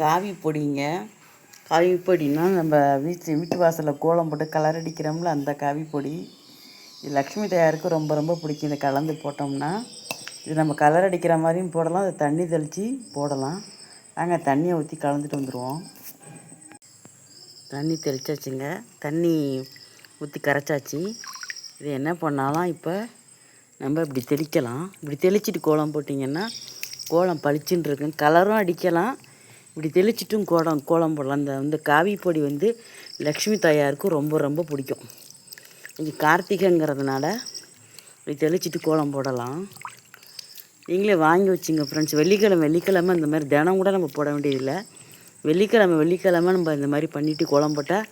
காவி பொடிங்க. காவி பொடின்னா நம்ம வீட்டு வீட்டு வாசலில் கோலம் போட்டு கலர் அடிக்கிறோம்ல அந்த காவி பொடி. இது லக்ஷ்மி தயாருக்கு ரொம்ப ரொம்ப பிடிக்கும். இதை கலந்து போட்டோம்னா இது நம்ம கலர் அடிக்கிற மாதிரியும் போடலாம். அதை தண்ணி தெளித்து போடலாம். நாங்கள் தண்ணியை ஊற்றி கலந்துட்டு வந்துடுவோம் தண்ணி தெளிச்சாச்சுங்க. தண்ணி ஊற்றி கரைச்சாச்சு. இது என்ன பண்ணாலும் இப்போ நம்ம இப்படி தெளிக்கலாம். இப்படி தெளிச்சிட்டு கோலம் போட்டிங்கன்னா கோலம் பளிச்சுன்னு இருக்கும். கலரும் அடிக்கலாம். இப்படி தெளிச்சிட்டும் கோலம் கோலம் போடலாம். இந்த வந்து காவி பொடி வந்து லக்ஷ்மி தாயாருக்கு ரொம்ப ரொம்ப பிடிக்கும். இது கார்த்திகைங்கிறதுனால இப்படி தெளிச்சிட்டு கோலம் போடலாம். நீங்களே வாங்கி வச்சுங்க ஃப்ரெண்ட்ஸ் வெள்ளிக்கிழமை வெள்ளிக்கிழமை இந்த மாதிரி தினம் கூட நம்ம போட வேண்டியதில்லை. வெள்ளிக்கிழமை வெள்ளிக்கிழமை நம்ம இந்த மாதிரி பண்ணிவிட்டு கோலம் போட்டால்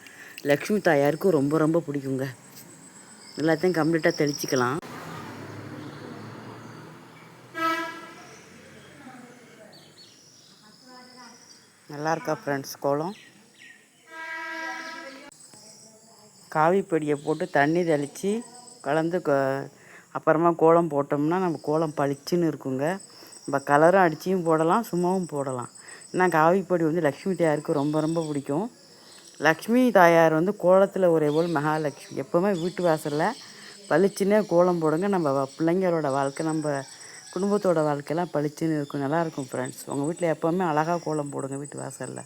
லக்ஷ்மி தாயாருக்கு ரொம்ப ரொம்ப பிடிக்குங்க. எல்லாத்தையும் கம்ப்ளீட்டாக தெளிச்சிக்கலாம். நல்லா இருக்கா ஃப்ரெண்ட்ஸ் கோலம்? காவி பொடியை போட்டு தண்ணி தெளித்து கலந்து க அப்புறமா கோலம் போட்டோம்னா நம்ம கோலம் பளிச்சுன்னு இருக்குங்க. நம்ம கலரும் அடிச்சியும் போடலாம் சும்மாவும் போடலாம். ஏன்னா காவிப்பொடி வந்து லக்ஷ்மி தாயாருக்கு ரொம்ப ரொம்ப பிடிக்கும். லக்ஷ்மி தாயார் வந்து கோலத்தில் ஒரே போல் மகாலட்சுமி எப்போவுமே வீட்டு வாசலில் பளிச்சுன்னே கோலம் போடுங்க. நம்ம பிள்ளைங்களோட வாழ்க்கை நம்ம குடும்பத்தோட வாழ்க்கையெல்லாம் பளிச்சுன்னு இருக்கும். நல்லாயிருக்கும் ஃப்ரெண்ட்ஸ் உங்கள் வீட்டில் எப்போவுமே அழகாக கோலம் போடுங்க வீட்டு வாசலில்.